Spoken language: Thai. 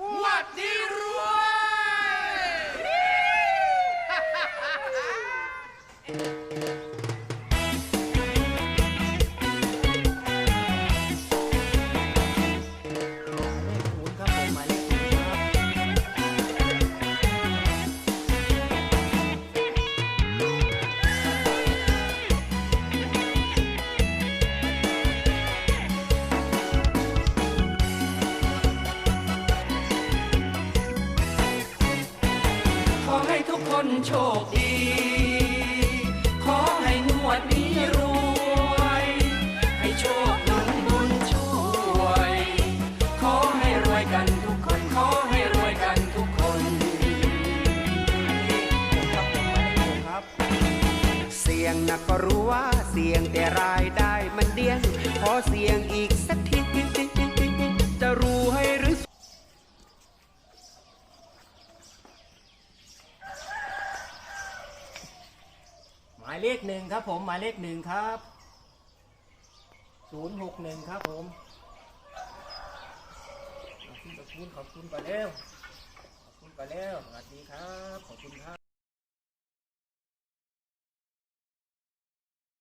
บวชดีรวย ให้ทุกคนโชคดี ขอให้งวดนี้รวย ให้โชคหนุนบุญช่วย ขอให้รวยกันทุกคน ขอให้รวยกันทุกคน ครับผมหมายเลขหกครับ เสียงนักก็รู้ว่าเสียงแต่รายได้ายเลขหนึ่งครับผมหมายเลขหนึ่งครับศูนย์หกหนึ่งครับผมขอบคุณขอบคุณไปแล้วขอบคุณไปเร็วสวัสดีครับ ขอบคุณครับ